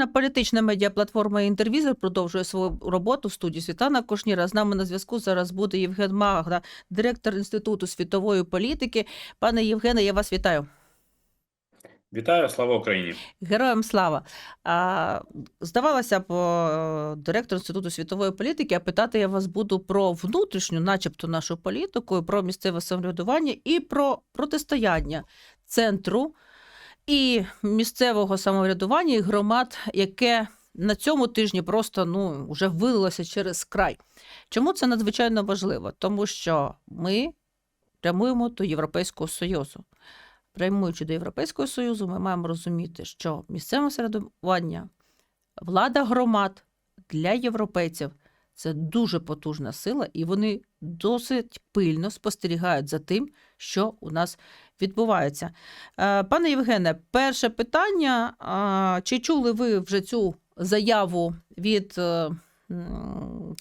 Соціально-політична медіаплатформа «Інтервізор» продовжує свою роботу в студії Світлана Кошніра. З нами на зв'язку зараз буде Євген Магда, директор Інституту світової політики. Пане Євгене, я вас вітаю. Вітаю, слава Україні! Героям слава. А, здавалося б, директор Інституту світової політики, а питати я вас буду про внутрішню, начебто, нашу політику, про місцеве самоврядування і про протистояння центру і місцевого самоврядування і громад, яке на цьому тижні просто ну, вже вилилося через край. Чому це надзвичайно важливо? Тому що ми прямуємо до Європейського Союзу. Прямуючи до Європейського Союзу, ми маємо розуміти, що місцеве середування, влада громад для європейців це дуже потужна сила, і вони досить пильно спостерігають за тим, що у нас відбувається. Е, Пане Євгене, перше питання: чи чули ви вже цю заяву від е,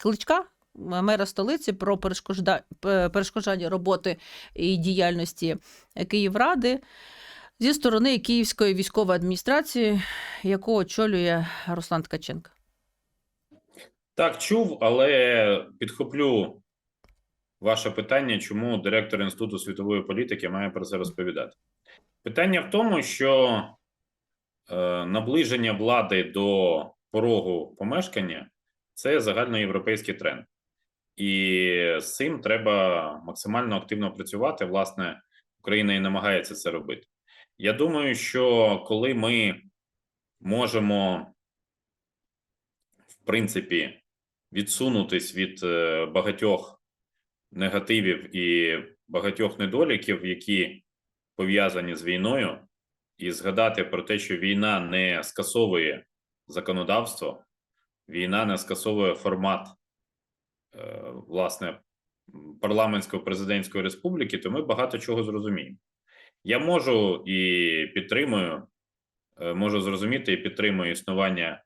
Кличка? Мера столиці про перешкожда- перешкоджання роботи і діяльності Київради зі сторони Київської військової адміністрації, яку очолює Руслан Ткаченко. Так, чув, але підхоплю ваше питання, чому директор Інституту світової політики має про це розповідати. Питання в тому, що е, наближення влади до порогу помешкання це загальноєвропейський тренд, і з цим треба максимально активно працювати. Власне, Україна і намагається це робити. Я думаю, що коли ми можемо, в принципі, відсунутись від е, багатьох негативів і багатьох недоліків, які пов'язані з війною, і згадати про те, що війна не скасовує законодавство, війна не скасовує формат е, власне парламентсько-президентської республіки, то ми багато чого зрозуміємо. Я можу і підтримую, е, можу зрозуміти і підтримую існування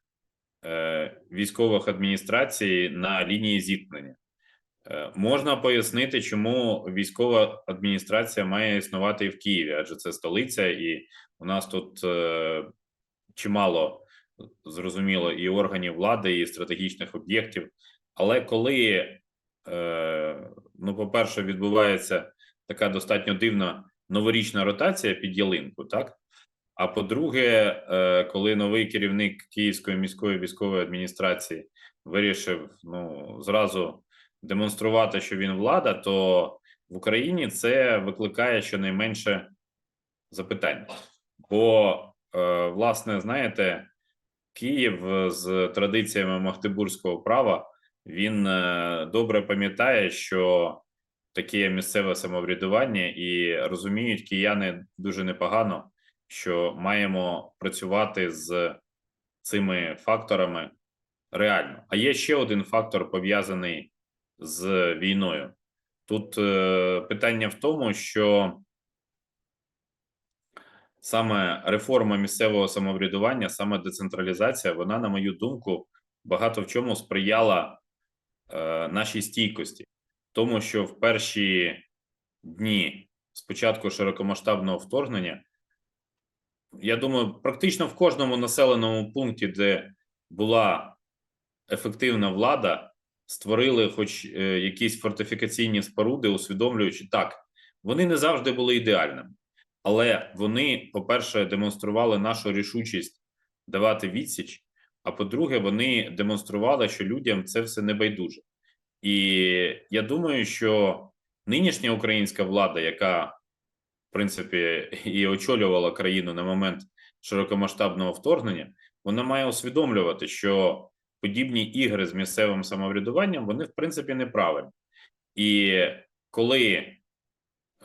військових адміністрацій на лінії зіткнення. Е, Можна пояснити, чому військова адміністрація має існувати і в Києві, адже це столиця, і у нас тут е, чимало зрозуміло і органів влади, і стратегічних об'єктів. Але коли, е, ну, по-перше, відбувається така достатньо дивна новорічна ротація під ялинку, так? А по-друге, е, коли новий керівник Київської міської військової адміністрації вирішив ну зразу демонструвати, що він влада, то в Україні це викликає щонайменше запитань. Бо, е, власне, знаєте, Київ з традиціями магдебурзького права він е, добре пам'ятає, що таке місцеве самоврядування, і розуміють кияни дуже непогано, що маємо працювати з цими факторами реально. А є ще один фактор пов'язаний з війною. Тут е, питання в тому, що саме реформа місцевого самоврядування, саме децентралізація, вона, на мою думку, багато в чому сприяла е, нашій стійкості, тому що в перші дні спочатку широкомасштабного вторгнення, я думаю, практично в кожному населеному пункті, де була ефективна влада, створили хоч е, якісь фортифікаційні споруди, усвідомлюючи так, вони не завжди були ідеальними, але вони, по-перше, демонстрували нашу рішучість давати відсіч. А по-друге, вони демонстрували, що людям це все не байдуже. І я думаю, що нинішня українська влада, яка принципі і очолювала країну на момент широкомасштабного вторгнення, вона має усвідомлювати, що подібні ігри з місцевим самоврядуванням вони в принципі неправильні. І коли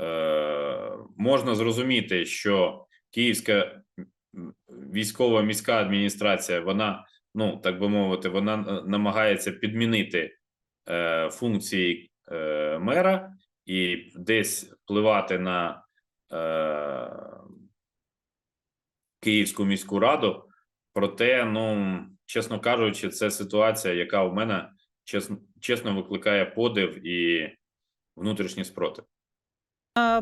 е, можна зрозуміти, що Київська військова міська адміністрація, вона, ну так би мовити, вона е, намагається підмінити е, функції е, мера і десь впливати на е, Київську міську раду. Проте, ну чесно кажучи, це ситуація, яка у мене чесно, чесно викликає подив і внутрішній спротив.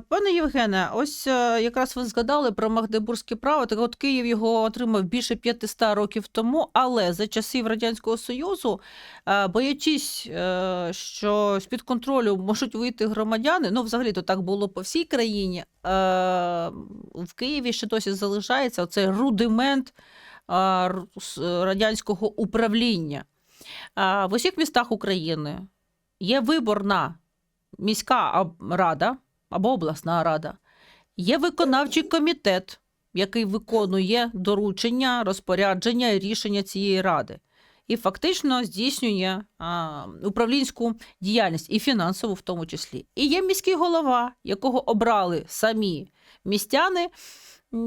Пане Євгене, ось е, якраз ви згадали про Магдебурзьке право. Так от Київ його отримав більше 500 років тому, але за часів Радянського Союзу, е, боячись, е, що з-під контролю можуть вийти громадяни, ну взагалі то так було по всій країні. В Києві ще досі залишається оцей рудимент радянського управління. В усіх містах України є виборна міська рада або обласна рада. Є виконавчий комітет, який виконує доручення, розпорядження і рішення цієї ради. І фактично здійснює а, управлінську діяльність і фінансову в тому числі. І є міський голова, якого обрали самі містяни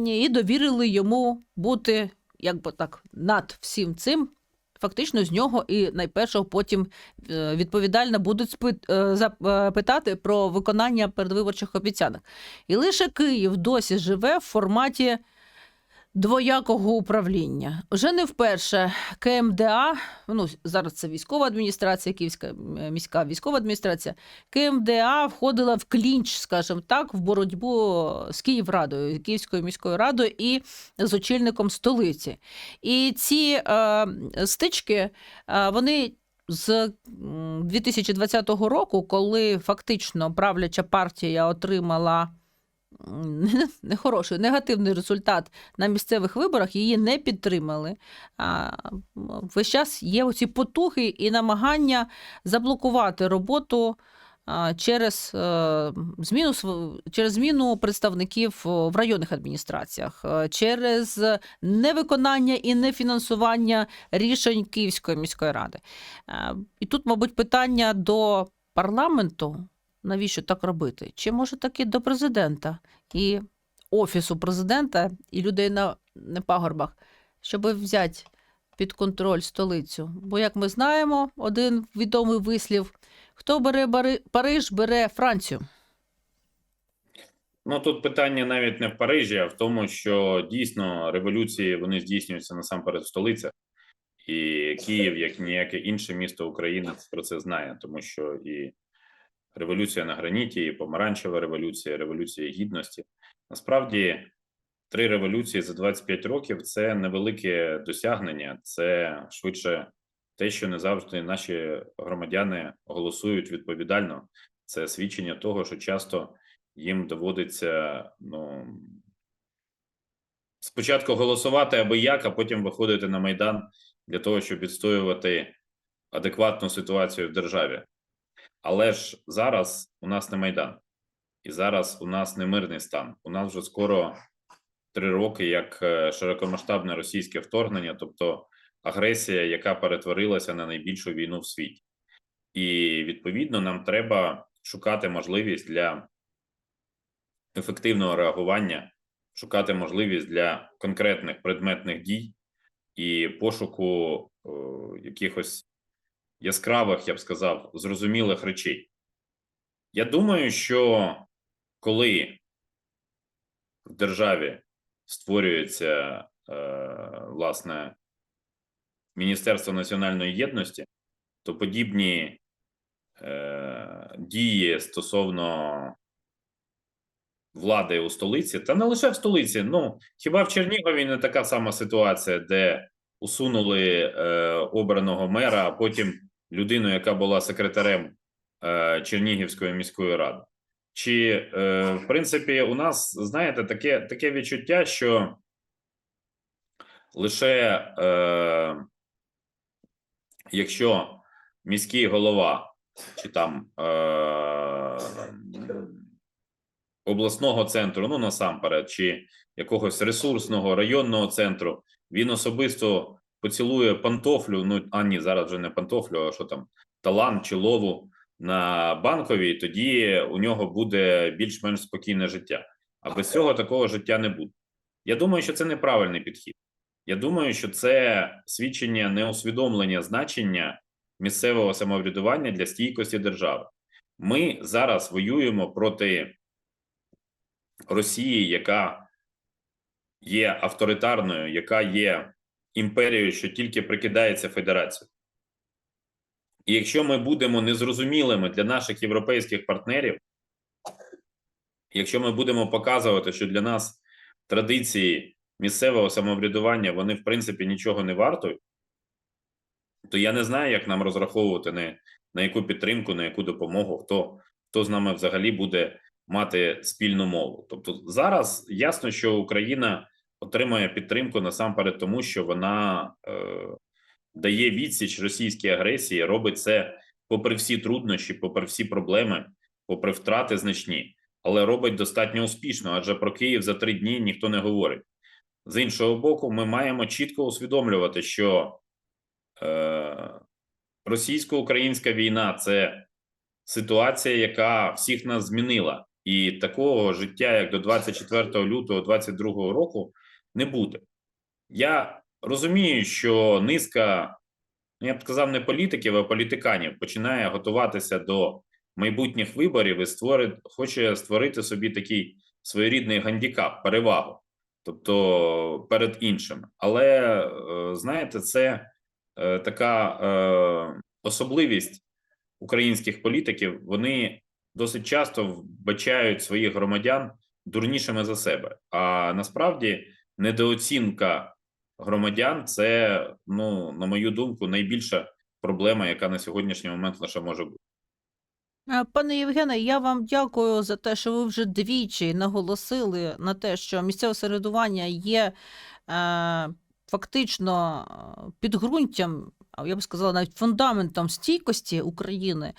і довірили йому бути якби так над всім цим. Фактично з нього і найпершого потім е, відповідально будуть е, зап- е, про виконання передвиборчих обіцянок. І лише Київ досі живе в форматі двоякого управління. Вже не вперше КМДА, ну зараз це військова адміністрація, Київська міська військова адміністрація. КМДА входила в клінч, скажімо так, в боротьбу з Київрадою, Київською міською радою і з очільником столиці. І ці е, стички, е, вони з м, 2020 року, коли фактично правляча партія отримала нехороший, негативний результат на місцевих виборах, її не підтримали. Весь час є оці потухи і намагання заблокувати роботу через е, зміну через зміну представників в районних адміністраціях, е, через невиконання і нефінансування рішень Київської міської ради. Е, І тут, мабуть, питання до парламенту. Навіщо так робити? Чи може таки до президента і офісу президента і людей на, на пагорбах, щоб взяти під контроль столицю? Бо, як ми знаємо, один відомий вислів: хто бере Бари- Париж, бере Францію. Ну тут питання навіть не в Парижі, а в тому, що дійсно революції вони здійснюються насамперед в столицях, і Київ, як ніяке інше місто України, про це знає, тому що і революція на граніті, помаранчева революція, революція гідності. Насправді, три революції за 25 років це невелике досягнення, це швидше те, що не завжди наші громадяни голосують відповідально. Це свідчення того, що часто їм доводиться ну спочатку голосувати аби як, а потім виходити на майдан для того, щоб відстоювати адекватну ситуацію в державі. Але ж зараз у нас не майдан, і зараз у нас не мирний стан. У нас вже скоро три роки як е, широкомасштабне російське вторгнення, тобто агресія, яка перетворилася на найбільшу війну в світі. І відповідно нам треба шукати можливість для ефективного реагування, шукати можливість для конкретних предметних дій і пошуку е, якихось яскравих, я б сказав, зрозумілих речей. Я думаю, що коли в державі створюється е, власне Міністерство національної єдності, то подібні е, дії стосовно влади у столиці, та не лише в столиці. Ну хіба в Чернігові не така сама ситуація, де усунули е, обраного мера, а потім людину, яка була секретарем е, Чернігівської міської ради. Чи е, в принципі у нас знаєте таке, таке відчуття, що лише е, якщо міський голова чи там е, обласного центру, ну насамперед, чи якогось ресурсного районного центру, він особисто поцілує пантофлю. Ну а ні, зараз вже не пантофлю, а що там талант чи лову на банковій, тоді у нього буде більш-менш спокійне життя. А без цього такого життя не буде. Я думаю, що це неправильний підхід. Я думаю, що це свідчення неусвідомлення значення місцевого самоврядування для стійкості держави. Ми зараз воюємо проти Росії, яка є авторитарною, яка є імперією, що тільки прикидається федерацією. І якщо ми будемо незрозумілими для наших європейських партнерів, якщо ми будемо показувати, що для нас традиції місцевого самоврядування вони в принципі нічого не вартують, то я не знаю, як нам розраховувати на, на яку підтримку, на яку допомогу, хто, хто з нами взагалі буде мати спільну мову. Тобто зараз ясно, що Україна отримує підтримку насамперед, тому що вона е, дає відсіч російській агресії, робить це попри всі труднощі, попри всі проблеми, попри втрати значні, але робить достатньо успішно, адже про Київ за три дні ніхто не говорить. З іншого боку, ми маємо чітко усвідомлювати, що е, російсько-українська війна це ситуація, яка всіх нас змінила, і такого життя, як до 24 лютого 2022 року, не буде. Я розумію, що низка, ну, я б сказав, не політиків, а політиканів починає готуватися до майбутніх виборів і створить, хоче створити собі такий своєрідний гандікап, перевагу, тобто перед іншими. Але е, знаєте, це е, така е, особливість українських політиків. Вони досить часто вбачають своїх громадян дурнішими за себе. А насправді недооцінка громадян це, ну на мою думку, найбільша проблема, яка на сьогоднішній момент лише може бути. Е, Пане Євгене, я вам дякую за те, що ви вже двічі наголосили на те, що місцеве самоврядування є е, фактично е, підґрунтям, а я б сказала, навіть фундаментом стійкості України.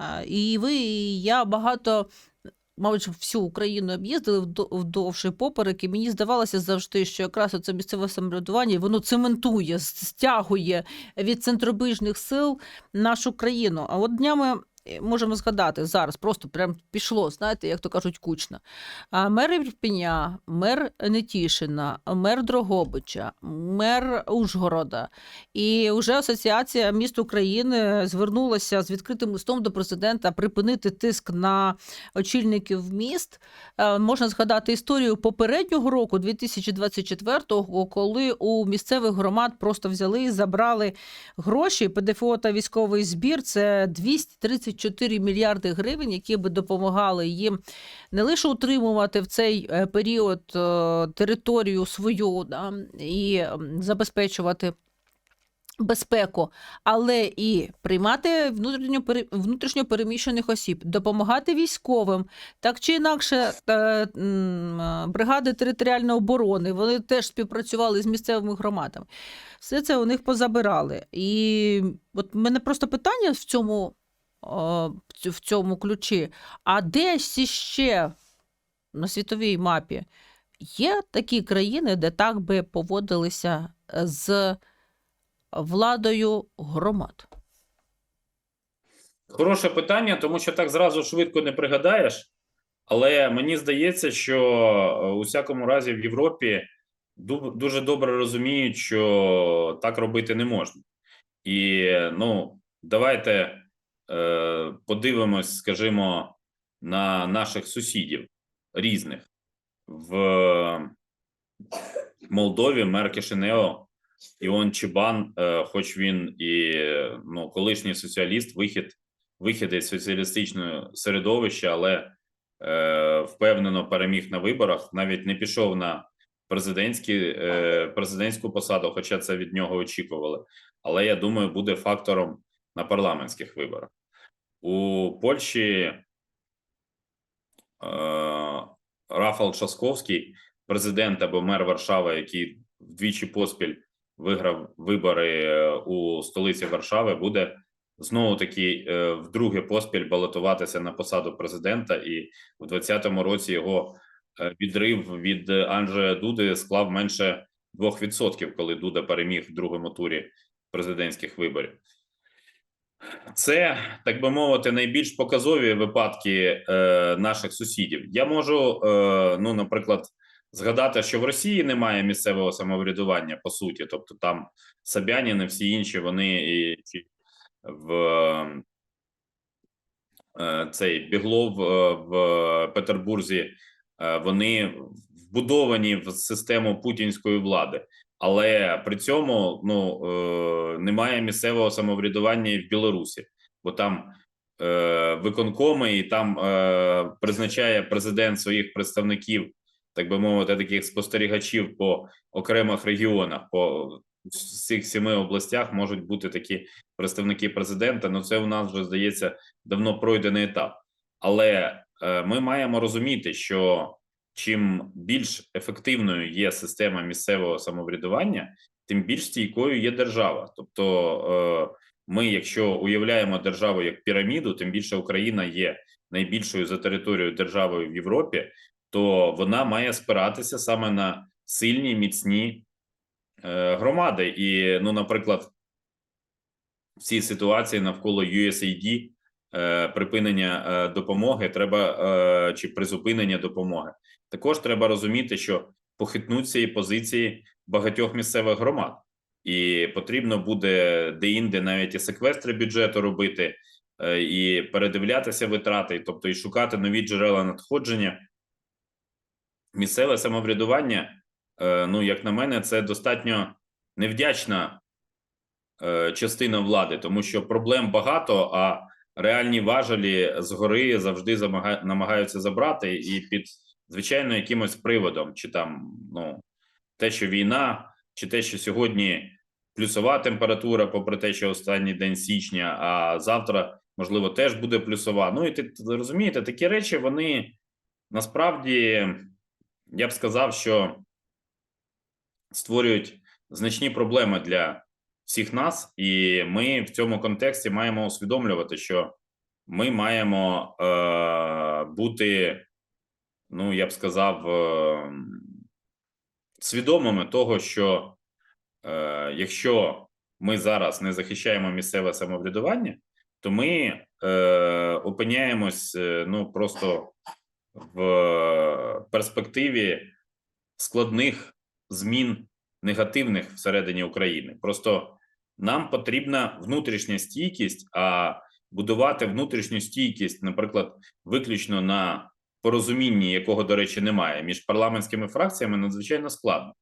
Е, і ви, і я багато. Мабуть, всю Україну об'їздили вдо- вдовж і поперек, і мені здавалося завжди, що якраз це місцеве самоврядування воно цементує, стягує від центробіжних сил нашу країну. А от днями можемо згадати зараз, просто прям пішло, знаєте, як то кажуть, кучно. А мер Ірпеня, мер Нетішина, мер Дрогобича, мер Ужгорода. І вже Асоціація міст України звернулася з відкритим листом до президента припинити тиск на очільників міст. Е, Можна згадати історію попереднього року, 2024-го, коли у місцевих громад просто взяли і забрали гроші. ПДФО та військовий збір це 234 мільярди гривень, які би допомагали їм не лише утримувати в цей е, період е, територію свою да, і забезпечувати. Безпеку, але і приймати внутрішньо переміщених осіб, допомагати військовим, так чи інакше, е, бригади територіальної оборони вони теж співпрацювали з місцевими громадами. Все це у них позабирали. І от мене просто питання в цьому, в цьому ключі: а десь іще на світовій мапі є такі країни, де так би поводилися е, з владою громад? Хороше питання, тому що так зразу швидко не пригадаєш. Але мені здається, що е, у всякому разі в Європі дуже добре розуміють, що так робити не можна. І ну, давайте подивимось, скажімо, на наших сусідів різних в Молдові мер Кишинео Іон Чібан, е, хоч він і е, ну, колишній соціаліст, вихід, вихід із соціалістичного середовища, але е, впевнено переміг на виборах, навіть не пішов на президентські, е, президентську посаду, хоча це від нього очікували. Але я думаю, буде фактором на парламентських виборах. У Польщі е, Рафал Часковський, президент або мер Варшави, який вдвічі поспіль виграв вибори е, у столиці Варшави, буде знову таки е, вдруге поспіль балотуватися на посаду президента, і в 2020 році його відрив від Анджея Дуди склав менше 2%, коли Дуда переміг в другому турі президентських виборів. Це так би мовити найбільш показові випадки е, наших сусідів. Я можу, е, ну, наприклад, згадати, що в Росії немає місцевого самоврядування по суті, тобто там Собянін і всі інші вони і в е, цей Біглов е, в Петербурзі. е, Вони вбудовані в систему путінської влади, але при цьому ну е, немає місцевого самоврядування і в Білорусі, бо там е, виконкоми, і там е, призначає президент своїх представників, так би мовити, таких спостерігачів по окремих регіонах, по всіх семи областях можуть бути такі представники президента. Ну це у нас вже здається давно пройдений етап. Але е, ми маємо розуміти, що чим більш ефективною є система місцевого самоврядування, тим більш стійкою є держава. Тобто, е, ми, якщо уявляємо державу як піраміду, тим більше Україна є найбільшою за територією державою в Європі, то вона має спиратися саме на сильні міцні е, громади. І, ну, наприклад, в цій ситуації навколо USAID припинення е, допомоги треба е, чи призупинення допомоги. Також треба розуміти, що похитнуть цієї позиції багатьох місцевих громад, і потрібно буде деінде навіть і секвестри бюджету робити, е, і передивлятися витрати, тобто і шукати нові джерела надходження. Місцеве самоврядування, е, ну як на мене, це достатньо невдячна е, частина влади, тому що проблем багато, а реальні важелі згори завжди замага- намагаються забрати і під звичайно якимось приводом, чи там ну те, що війна, чи те, що сьогодні плюсова температура, попри те, що останній день січня, а завтра, можливо, теж буде плюсова. Ну і ти розумієте, такі речі вони насправді я б сказав, що створюють значні проблеми для всіх нас, і ми в цьому контексті маємо усвідомлювати, що ми маємо е, бути, ну я б сказав, е, свідомими того, що е, якщо ми зараз не захищаємо місцеве самоврядування, то ми е, опиняємось е, ну просто в перспективі складних змін негативних всередині України. Просто нам потрібна внутрішня стійкість, а будувати внутрішню стійкість, наприклад, виключно на порозумінні, якого, до речі, немає, між парламентськими фракціями надзвичайно складно,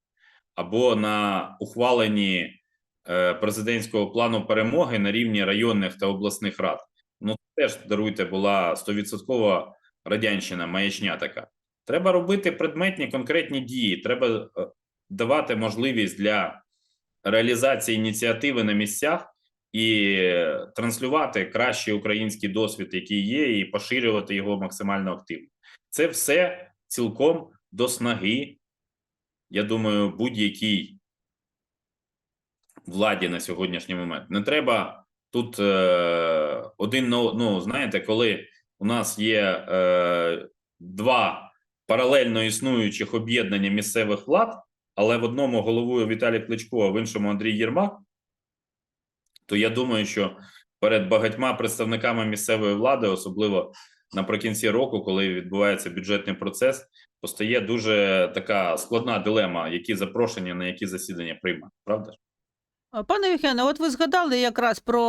або на ухваленні е, президентського плану перемоги на рівні районних та обласних рад. Ну теж даруйте, була стовідсоткова радянщина, маячня така. Треба робити предметні конкретні дії. Треба е, давати можливість для реалізації ініціативи на місцях і транслювати кращий український досвід, який є, і поширювати його максимально активно. Це все цілком до снаги. Я думаю, будь-якій владі на сьогоднішній момент не треба тут е, один ну, знаєте, коли у нас є е, два паралельно існуючих об'єднання місцевих влад, але в одному головує Віталій Кличко, а в іншому Андрій Єрмак, то я думаю, що перед багатьма представниками місцевої влади, особливо наприкінці року, коли відбувається бюджетний процес, постає дуже така складна дилема, які запрошення на які засідання приймати, правда? Пане Євгене, от ви згадали якраз про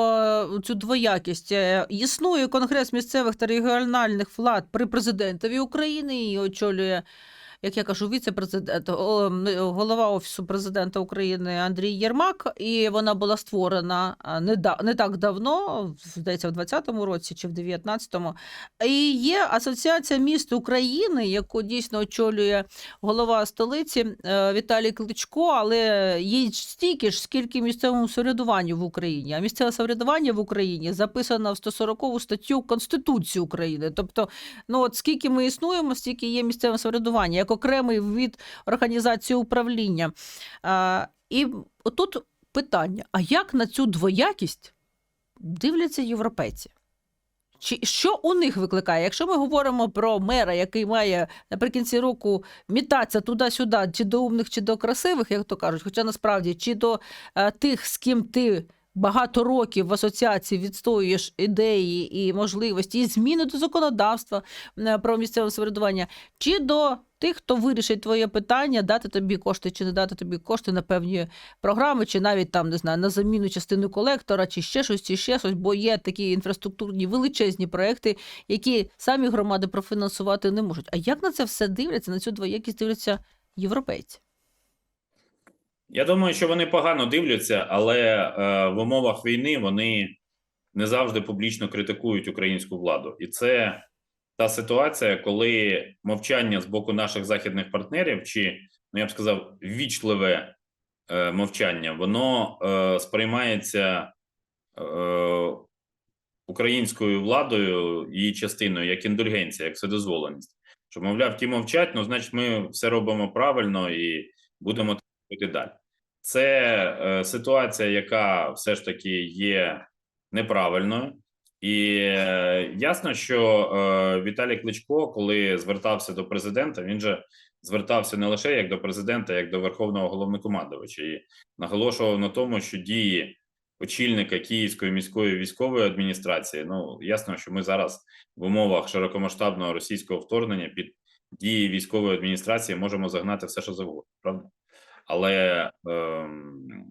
е, цю двоякість. Е, Існує Конгрес місцевих та регіональних влад при президентові України і очолює, як я кажу, віце-президент, голова Офісу президента України Андрій Єрмак, і вона була створена не, да, не так давно, здається, в 20-му році чи в 19-му. І є Асоціація міст України, яку дійсно очолює голова столиці е, Віталій Кличко, але їй стільки ж, скільки місцевому самоврядуванню в Україні. А місцеве самоврядування в Україні записано в 140 статтю Конституції України. Тобто, ну от скільки ми існуємо, стільки є місцеве самоврядування, окремий від організації управління. А, і отут питання: а як на цю двоякість дивляться європейці? Чи що у них викликає? Якщо ми говоримо про мера, який має наприкінці року мітатися туди-сюди, чи до умних, чи до красивих, як то кажуть, хоча насправді чи до е, тих, з ким ти багато років в асоціації відстоюєш ідеї і можливості, і зміни до законодавства е, про місцеве самоврядування, чи до тих, хто вирішить твоє питання, дати тобі кошти чи не дати тобі кошти на певні програми, чи навіть там не знаю на заміну частини колектора, чи ще щось, чи ще щось, бо є такі інфраструктурні величезні проекти, які самі громади профінансувати не можуть. А як на це все дивляться? На цю двоякість дивляться європейці? Я думаю, що вони погано дивляться, але е, в умовах війни вони не завжди публічно критикують українську владу, і це та ситуація, коли мовчання з боку наших західних партнерів, чи ну я б сказав, ввічливе е, мовчання, воно е, сприймається е, українською владою її частиною як індульгенція, як вседозволеність. Що, мовляв, ті мовчать, ну значить, ми все робимо правильно і будемо робити далі. Це е, ситуація, яка все ж таки є неправильною. І е, ясно, що е, Віталій Кличко, коли звертався до президента, він же звертався не лише як до президента, як до верховного головнокомандувача, і наголошував на тому, що дії очільника Київської міської військової адміністрації. Ну ясно, що ми зараз в умовах широкомасштабного російського вторгнення під дії військової адміністрації можемо загнати все, що завгодно, правда? Але ем,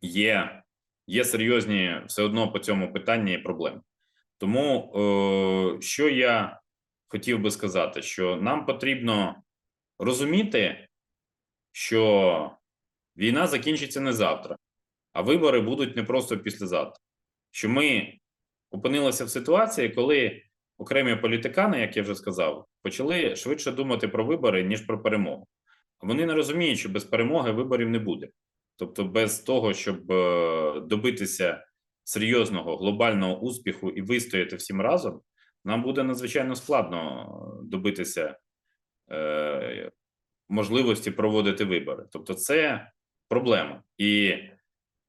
є, є серйозні все одно по цьому питанні проблеми. Тому е, що я хотів би сказати, що нам потрібно розуміти, що війна закінчиться не завтра, а вибори будуть не просто післязавтра. Що ми опинилися в ситуації, коли окремі політикани, як я вже сказав, почали швидше думати про вибори, ніж про перемогу. Вони не розуміють, що без перемоги виборів не буде. Тобто, без того, щоб е, добитися серйозного глобального успіху і вистояти всім разом, нам буде надзвичайно складно добитися е, можливості проводити вибори. Тобто, це проблема. І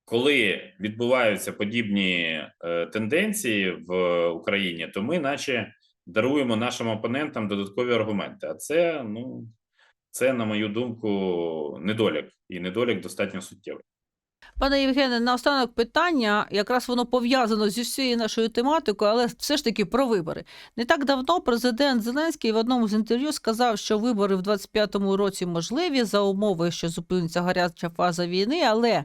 коли відбуваються подібні е, тенденції в Україні, то ми, наче, даруємо нашим опонентам додаткові аргументи. А це, ну, це, на мою думку, недолік, і недолік достатньо суттєвий. Пане Євгене, наостанок питання, якраз воно пов'язано зі всією нашою тематикою, але все ж таки про вибори. Не так давно президент Зеленський в одному з інтерв'ю сказав, що вибори в 25-му році можливі за умови, що зупиниться гаряча фаза війни, але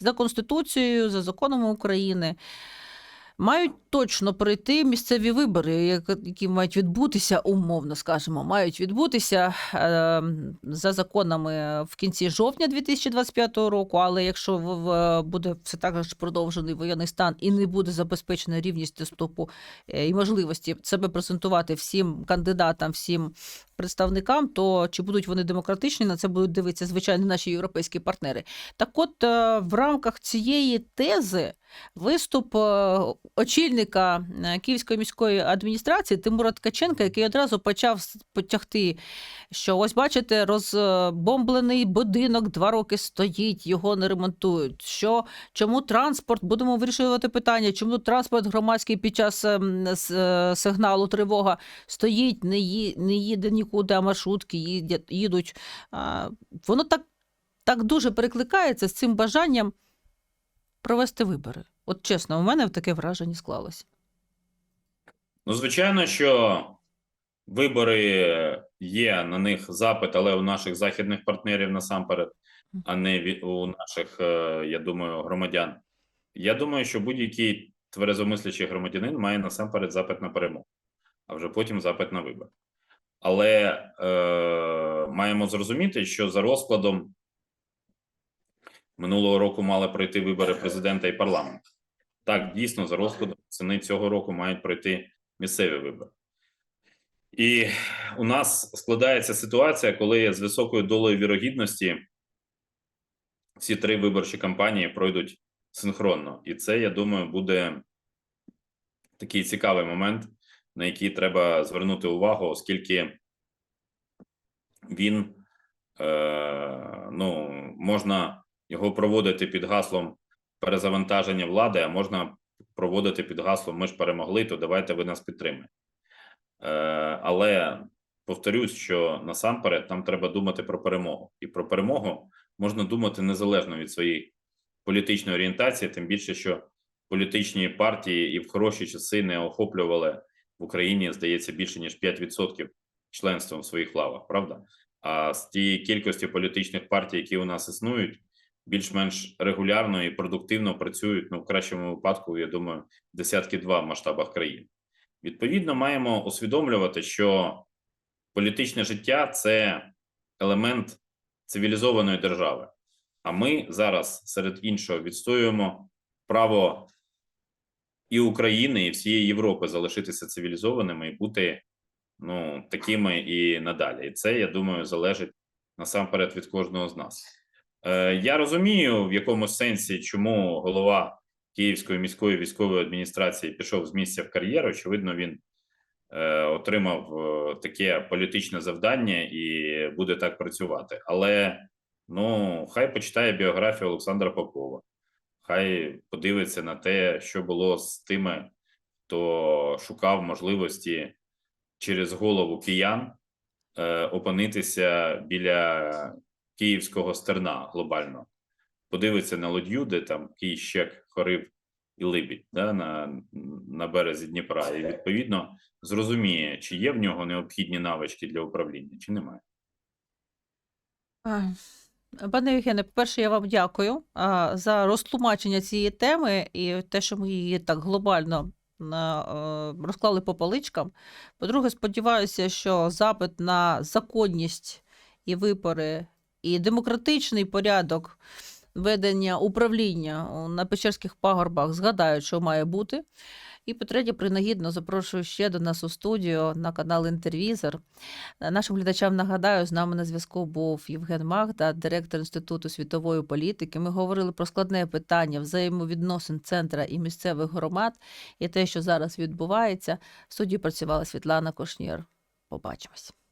за конституцією, за законами України. Мають точно пройти місцеві вибори, які мають відбутися умовно, скажімо, мають відбутися е, за законами в кінці жовтня 2025 року. Але якщо в- буде все так ж продовжений воєнний стан і не буде забезпечена рівність доступу е, і можливості себе презентувати всім кандидатам, всім представникам, то чи будуть вони демократичні, на це будуть дивитися звичайно наші європейські партнери. Так, от е, в рамках цієї тези виступ е, очільника е, Київської міської адміністрації Тимура Ткаченка, який одразу почав потягти, що ось бачите, розбомблений будинок два роки стоїть, його не ремонтують. Що чому транспорт? Будемо вирішувати питання, чому транспорт громадський під час ем, е, сигналу тривога стоїть, не, ї, не їде нікуди, а маршрутки їдять, їдуть. Воно так, так дуже перекликається з цим бажанням провести вибори. От чесно, у мене таке враження склалося. Ну, звичайно, що вибори є на них запит, але у наших західних партнерів насамперед, а не у наших, е, я думаю, громадян. Я думаю, що будь-який тверезомислячий громадянин має насамперед запит на перемогу, а вже потім запит на вибори. Але е, маємо зрозуміти, що за розкладом минулого року мали пройти вибори президента і парламенту. Так, дійсно, за розкладом восени цього року мають пройти місцеві вибори. І у нас складається ситуація, коли з високою долею вірогідності всі три виборчі кампанії пройдуть синхронно. І це, я думаю, буде такий цікавий момент, на який треба звернути увагу, оскільки він е, ну, можна його проводити під гаслом перезавантаження влади, а можна проводити під гаслом Ми ж перемогли, то давайте ви нас підтримаєте. Е, але повторюсь, що насамперед нам треба думати про перемогу, і про перемогу можна думати незалежно від своєї політичної орієнтації, тим більше, що політичні партії і в хороші часи не охоплювали в Україні, здається, більше ніж 5% членством в своїх лавах, правда? А з тієї кількості політичних партій, які у нас існують, більш-менш регулярно і продуктивно працюють, ну в кращому випадку, я думаю, десятки два в масштабах країн. Відповідно, маємо усвідомлювати, що політичне життя це елемент цивілізованої держави. А ми зараз, серед іншого, відстоюємо право і України, і всієї Європи залишитися цивілізованими і бути ну, такими і надалі. І це, я думаю, залежить насамперед від кожного з нас. Е, я розумію, в якому сенсі, чому голова Київської міської військової адміністрації пішов з місця в кар'єру. Очевидно, він е, отримав е, таке політичне завдання і буде так працювати. Але ну, хай почитає біографію Олександра Попова, хай подивиться на те, що було з тими, хто шукав можливості через голову киян опинитися біля київського стерна глобально. Подивиться на лодью, де там Київщек, Хорив і Либідь да, на, на березі Дніпра, і відповідно зрозуміє, чи є в нього необхідні навички для управління, чи немає. Пане Євгене, по-перше, я вам дякую за розтлумачення цієї теми і те, що ми її так глобально розклали по поличкам. По-друге, сподіваюся, що запит на законність і вибори, і демократичний порядок ведення управління на Печерських пагорбах згадають, що має бути. І по-третє, принагідно запрошую ще до нас у студію на канал Інтервізор. Е, Нашим глядачам нагадаю, з нами на зв'язку був Євген Магда, директор Інституту світової політики. Ми говорили про складне питання взаємовідносин центра і місцевих громад і те, що зараз відбувається. В студії працювала Світлана Кошнір. Побачимось.